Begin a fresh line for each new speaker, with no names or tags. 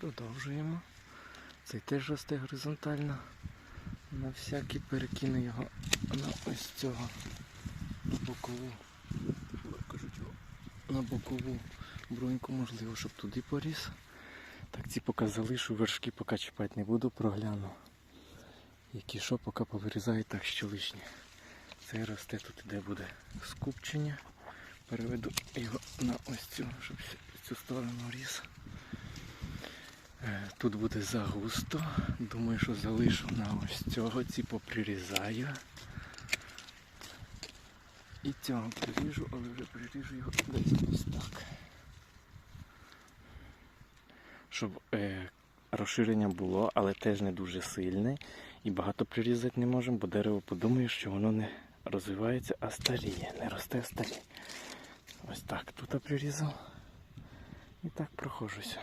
Продовжуємо. Цей теж росте горизонтально. На всякий перекину його на ось цього на бокову. На бокову бруньку, можливо, щоб туди поріс. Так ці поки залишу, вершки поки чіпати не буду, прогляну. Які що, поки повирізаю так, що лишнє. Цей росте тут іде буде скупчення. Переведу його на ось цю, щоб цю сторону ріс. Тут буде загусто. Думаю, що залишу на ось цього, ці поприрізаю. І цього приріжу, але вже приріжу його десь ось так. Щоб е, розширення було, але теж не дуже сильне. І багато прирізати не можемо, бо дерево подумає, що воно не розвивається, а старіє. Не росте, а старіє. Ось так тут прирізав. І так прохожуся.